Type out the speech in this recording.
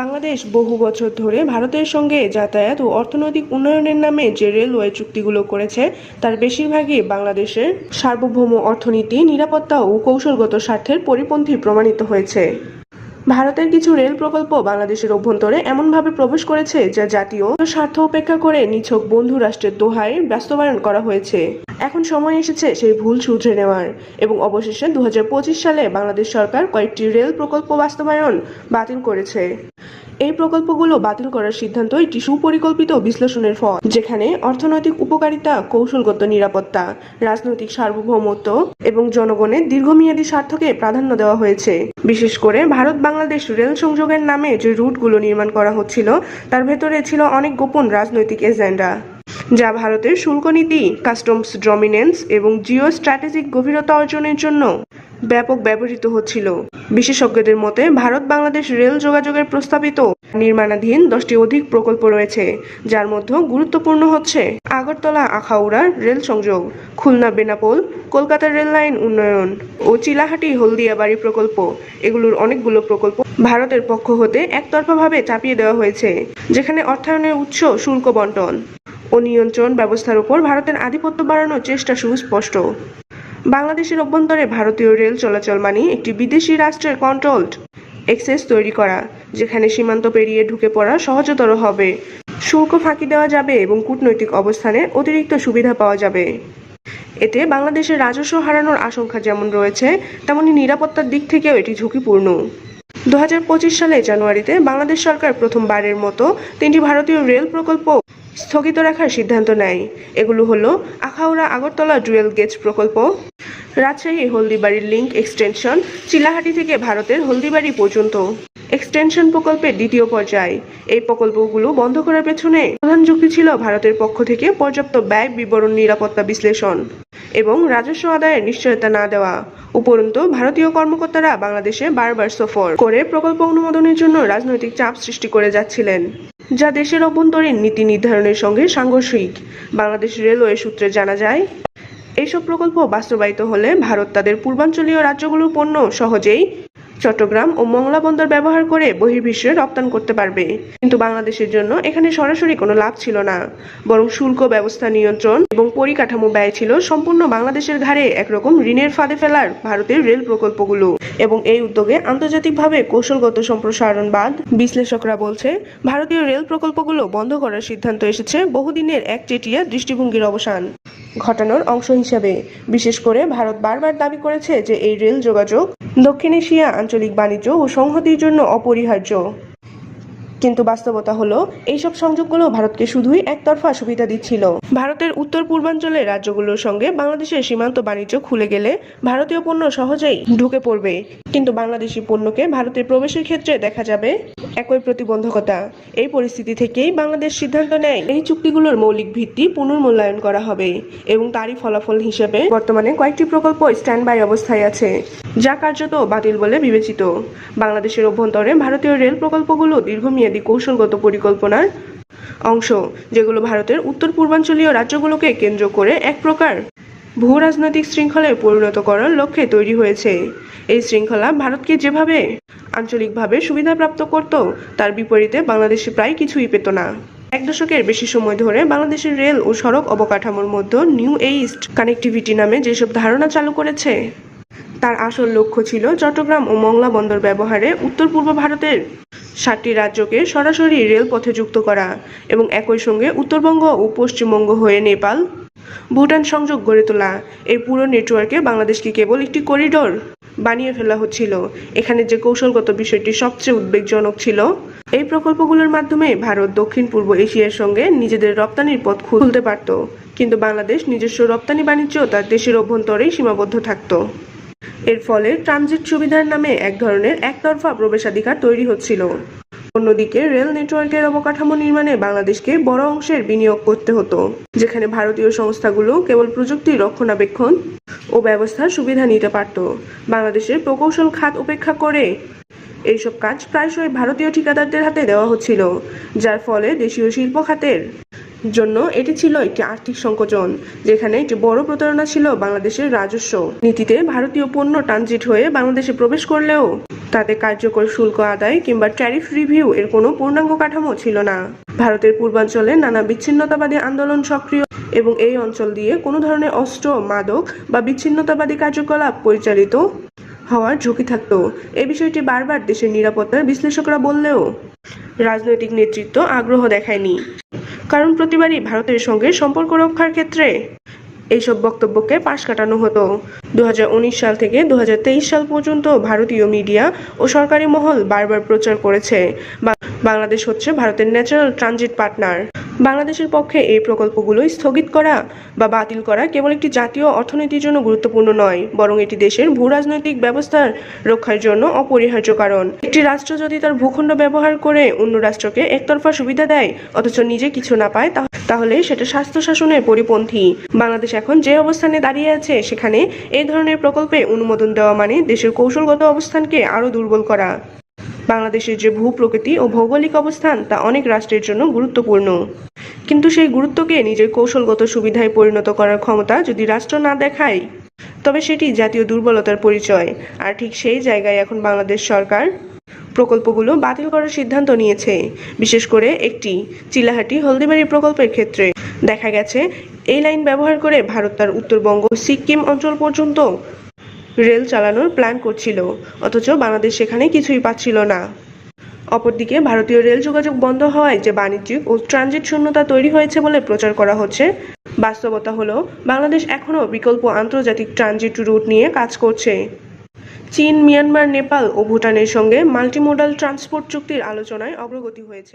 বাংলাদেশ বহু বছর ধরে ভারতের সঙ্গে যাতায়াত ও অর্থনৈতিক উন্নয়নের নামে যে রেলওয়ে চুক্তিগুলো করেছে, তার বেশিরভাগই বাংলাদেশের সার্বভৌম অর্থনীতি, নিরাপত্তা ও কৌশলগত স্বার্থের পরিপন্থী প্রমাণিত হয়েছে। ভারতের কিছু রেল প্রকল্প বাংলাদেশের অভ্যন্তরে এমনভাবে প্রবেশ করেছে, যা জাতীয় স্বার্থ উপেক্ষা করে নিছক বন্ধু রাষ্ট্রের দোহায় বাস্তবায়ন করা হয়েছে। এখন সময় এসেছে সেই ভুল শুধরে নেওয়ার এবং অবশেষে দু হাজার পঁচিশ সালে বাংলাদেশ সরকার কয়েকটি রেল প্রকল্প বাস্তবায়ন বাতিল করেছে। এই প্রকল্পগুলো বাতিল করার সিদ্ধান্ত একটি সুপরিকল্পিত বিশ্লেষণের ফল, যেখানে অর্থনৈতিক উপকারিতা, কৌশলগত নিরাপত্তা, রাজনৈতিক সার্বভৌমত্ব এবং জনগণের দীর্ঘমেয়াদী স্বার্থকে প্রাধান্য দেওয়া হয়েছে। বিশেষ করে ভারত বাংলাদেশ রেল সংযোগের নামে যে রুটগুলো নির্মাণ করা হচ্ছিল, তার ভেতরে ছিল অনেক গোপন রাজনৈতিক এজেন্ডা, যা ভারতের শুল্ক নীতি, কাস্টমস ডমিনেন্স এবং জিও স্ট্র্যাটেজিক গভীরতা অর্জনের জন্য ব্যাপক ব্যবহৃত হচ্ছিল। বিশেষজ্ঞদের মতে, ভারত বাংলাদেশ রেল যোগাযোগের প্রস্তাবিত নির্মাণাধীন দশটি অধিক প্রকল্প রয়েছে, যার মধ্যে গুরুত্বপূর্ণ হচ্ছে আগরতলা, আখাউড়া রেল সংযোগ, খুলনা বেনাপোল, কলকাতা রেল লাইন উন্নয়ন ও চিলাহাটি হলদিয়াবাড়ি প্রকল্প। এগুলোর অনেকগুলো প্রকল্প ভারতের পক্ষ হতে একতরফাভাবে চাপিয়ে দেওয়া হয়েছে, যেখানে অর্থায়নের উৎস শুল্ক বন্টন। ও নিয়ন্ত্রণ ব্যবস্থার উপর ভারতের আধিপত্য বাড়ানোর চেষ্টা সুস্পষ্ট। বাংলাদেশের অভ্যন্তরে ভারতীয় রেল চলাচল মানে একটি বিদেশি রাষ্ট্রের কন্ট্রোলড এক্সেস তৈরি করা, যেখানে সীমান্ত পেরিয়ে ঢুকে পড়া সহজতর হবে। শুল্ক ফাঁকি দেওয়া যাবে এবং কূটনৈতিক অবস্থানে অতিরিক্ত সুবিধা পাওয়া যাবে। এতে বাংলাদেশের রাজস্ব হারানোর আশঙ্কা যেমন রয়েছে, তেমনি নিরাপত্তার দিক থেকেও এটি ঝুঁকিপূর্ণ। দু হাজার পঁচিশ সালে জানুয়ারিতে বাংলাদেশ সরকার প্রথমবারের মতো তিনটি ভারতীয় রেল প্রকল্প স্থগিত রাখার সিদ্ধান্ত নেয়। এগুলো হলো আখাউড়া আগরতলা ডুয়েল গেজ প্রকল্প, রাজশাহী হলদিবাড়ির লিঙ্ক এক্সটেনশন, চিলাহাটি থেকে ভারতের হলদিবাড়ি পর্যন্ত। এক্সটেনশন প্রকল্পের দ্বিতীয় পর্যায়। এই প্রকল্পগুলো বন্ধ করার পেছনে প্রধান যুক্তি ছিল ভারতের পক্ষ থেকে পর্যাপ্ত ব্যয় বিবরণ নিরাপত্তা বিশ্লেষণ এবং রাজস্ব আদায়ের নিশ্চয়তা না দেওয়া। উপরন্তু, ভারতীয় কর্মকর্তারা বাংলাদেশে বারবার সফর করে প্রকল্প অনুমোদনের জন্য রাজনৈতিক চাপ সৃষ্টি করে যাচ্ছিলেন। যা দেশের অভ্যন্তরীণ নীতি নির্ধারণের সঙ্গে সাংঘর্ষিক। বাংলাদেশ রেলওয়ে সূত্রে জানা যায় এইসব প্রকল্প বাস্তবায়িত হলে ভারত তাদের পূর্বাঞ্চলীয় রাজ্যগুলোর পণ্য সহজেই চট্টগ্রাম ও মংলা বন্দর ব্যবহার করে বহির্বিশ্বে রপ্তানি করতে পারবে। কিন্তু বাংলাদেশের জন্য এখানে সরাসরি কোনো লাভ ছিল না। বরং শুল্ক ব্যবস্থা নিয়ন্ত্রণ এবং পরিকাঠামো ব্যয় ছিল সম্পূর্ণ বাংলাদেশের ঘাড়ে একরকম ঋণের ফাঁদে ফেলার ভারতের রেল প্রকল্পগুলো। এবং এই উদ্যোগে আন্তর্জাতিকভাবে কৌশলগত সম্প্রসারণবাদ বিশ্লেষকরা বলছে, ভারতীয় রেল প্রকল্পগুলো বন্ধ করার সিদ্ধান্ত এসেছে বহুদিনের একচেটিয়া দৃষ্টিভঙ্গির অবসান। ঘটানোর অংশ হিসাবে। বিশেষ করে ভারত বারবার দাবি করেছে যে এই রেল যোগাযোগ দক্ষিণ এশিয়া আঞ্চলিক বাণিজ্য ও সংহতির জন্য অপরিহার্য। কিন্তু বাস্তবতা হলো, এইসব সংযোগগুলো ভারতকে শুধুই একতরফা সুবিধা দিচ্ছিল। ভারতের উত্তর পূর্বাঞ্চলের রাজ্যগুলোর সঙ্গে বাংলাদেশের সীমান্ত বাণিজ্য খুলে গেলে ভারতীয় পণ্য সহজেই ঢুকে পড়বে। কিন্তু বাংলাদেশি পণ্যকে ভারতে প্রবেশের ক্ষেত্রে দেখা যাবে একই প্রতিবন্ধকতা। এই পরিস্থিতি থেকেই বাংলাদেশ সিদ্ধান্ত নেয় এই চুক্তিগুলোর মৌলিক ভিত্তি পুনর্মূল্যায়ন করা হবে এবং তারই ফলাফল হিসেবে বর্তমানে কয়েকটি প্রকল্প স্ট্যান্ড বাই অবস্থায় আছে, যা কার্যত বাতিল বলে বিবেচিত। বাংলাদেশের অভ্যন্তরে ভারতীয় রেল প্রকল্পগুলো দীর্ঘমেয়াদী কৌশলগত পরিকল্পনার অংশ, যেগুলো ভারতের উত্তর পূর্বাঞ্চলীয় রাজ্যগুলোকে কেন্দ্র করে এক প্রকার ভূ রাজনৈতিক শৃঙ্খলায় পরিণত করার লক্ষ্যে তৈরি হয়েছে। এই শৃঙ্খলা ভারতকে যেভাবে আঞ্চলিকভাবে সুবিধাপ্রাপ্ত করত, তার বিপরীতে বাংলাদেশে প্রায় কিছুই পেত না। এক দশকের বেশি সময় ধরে বাংলাদেশের রেল ও সড়ক অবকাঠামোর মধ্যে নিউ এইস্ট কানেক্টিভিটি নামে যেসব ধারণা চালু করেছে, তার আসল লক্ষ্য ছিল চট্টগ্রাম ও মংলা বন্দর ব্যবহারে উত্তর পূর্ব ভারতের সাতটি রাজ্যকে সরাসরি রেলপথে যুক্ত করা এবং একই সঙ্গে উত্তরবঙ্গ ও পশ্চিমবঙ্গ হয়ে নেপাল, ভুটান সংযোগ গড়ে তোলা। এই পুরো নেটওয়ার্কে বাংলাদেশকে কেবল একটি করিডোর? বানিয়ে ফেলা হচ্ছিল। এখানে যে কৌশলগত বিষয়টি সবচেয়ে উদ্বেগজনক ছিল, এই প্রকল্পগুলোর মাধ্যমে ভারত দক্ষিণ পূর্ব এশিয়ার সঙ্গে নিজেদের রপ্তানির পথ খুলতে পারত। কিন্তু বাংলাদেশ নিজস্ব রপ্তানি বাণিজ্য তার দেশের অভ্যন্তরেই সীমাবদ্ধ থাকত। এর ফলে ট্রানজিট সুবিধার নামে এক ধরনের একতরফা প্রবেশাধিকার তৈরি হচ্ছিল। অন্যদিকে রেল নেটওয়ার্কের অবকাঠামো নির্মাণে বাংলাদেশকে বড় অংশের বিনিয়োগ করতে হতো, যেখানে ভারতীয় সংস্থাগুলো কেবল প্রযুক্তির রক্ষণাবেক্ষণ ও ব্যবস্থার সুবিধা নিতে পারত। বাংলাদেশের প্রকৌশল খাত উপেক্ষা করে এইসব কাজ প্রায়শই ভারতীয় ঠিকাদারদের হাতে দেওয়া হচ্ছিল, যার ফলে দেশীয় শিল্প খাতের জন্য এটি ছিল একটি আর্থিক সংকোচন, যেখানে একটি বড় প্রতারণা ছিল বাংলাদেশের রাজস্ব। নীতিতে ভারতীয় পণ্য ট্রানজিট হয়ে বাংলাদেশে প্রবেশ করলেও তাতে কার্যকর শুল্ক আদায় কিংবা ট্যারিফ রিভিউ এর কোনো পূর্ণাঙ্গ কাঠামো ছিল না। ভারতের পূর্বাঞ্চলে নানা বিচ্ছিন্নতাবাদী আন্দোলন সক্রিয় এবং এই অঞ্চল দিয়ে কোনো ধরনের অস্ত্র, মাদক বা বিচ্ছিন্নতাবাদী কার্যকলাপ পরিচালিত হওয়ার ঝুঁকি থাকতো। এ বিষয়টি বারবার দেশের নিরাপত্তার বিশ্লেষকরা বললেও রাজনৈতিক নেতৃত্ব আগ্রহ দেখায়নি। কারণ প্রতিবারই ভারতের সঙ্গে সম্পর্ক রক্ষার ক্ষেত্রে এইসব বক্তব্যকে পাশ কাটানো হতো। দু হাজার উনিশ সাল থেকে দু হাজার তেইশ সাল পর্যন্ত ভারতীয় মিডিয়া ও সরকারি মহল বারবার প্রচার করেছে। বাংলাদেশ হচ্ছে ভারতের ন্যাচারাল ট্রানজিট পার্টনার। বাংলাদেশের পক্ষে এই প্রকল্পগুলো স্থগিত করা বা বাতিল করা কেবল একটি জাতীয় অর্থনীতির জন্য গুরুত্বপূর্ণ নয়, বরং এটি দেশের ভূ রাজনৈতিক ব্যবস্থার রক্ষার জন্য অপরিহার্য কারণ। একটি রাষ্ট্র যদি তার ভূখণ্ড ব্যবহার করে অন্য রাষ্ট্রকে একতরফা সুবিধা দেয়, অথচ নিজে কিছু না পায়, তাহ- তাহলে সেটা স্বাস্থ্য শাসনের পরিপন্থী। বাংলাদেশ এখন যে অবস্থানে দাঁড়িয়ে আছে, সেখানে এই ধরনের প্রকল্পে অনুমোদন দেওয়া মানে দেশের কৌশলগত অবস্থানকে আরও দুর্বল করা। বাংলাদেশের যে ভূ প্রকৃতি ও ভৌগোলিক অবস্থান, তা অনেক রাষ্ট্রের জন্য গুরুত্বপূর্ণ। কিন্তু সেই গুরুত্বকে নিজের কৌশলগত সুবিধায় পরিণত করার ক্ষমতা যদি রাষ্ট্র না দেখায়, তবে সেটি জাতীয় দুর্বলতার পরিচয়। আর ঠিক সেই জায়গায় এখন বাংলাদেশ সরকার প্রকল্পগুলো বাতিল করার সিদ্ধান্ত নিয়েছে। বিশেষ করে একটি চিলাহাটি হলদিবাড়ি প্রকল্পের ক্ষেত্রে। দেখা গেছে, এই লাইন ব্যবহার করে ভারত তার উত্তরবঙ্গ, সিকিম অঞ্চল পর্যন্ত রেল চালানোর প্ল্যান করছিল, অথচ বাংলাদেশ সেখানে কিছুই পাচ্ছিল না। অপরদিকে ভারতীয় রেল যোগাযোগ বন্ধ হওয়ায় যে বাণিজ্যিক ও ট্রানজিট শূন্যতা তৈরি হয়েছে বলে প্রচার করা হচ্ছে, বাস্তবতা হলো বাংলাদেশ এখনও বিকল্প আন্তর্জাতিক ট্রানজিট রুট নিয়ে কাজ করছে। চীন, মিয়ানমার, নেপাল ও ভুটানের সঙ্গে মাল্টিমোডাল ট্রান্সপোর্ট চুক্তির আলোচনায় অগ্রগতি হয়েছে।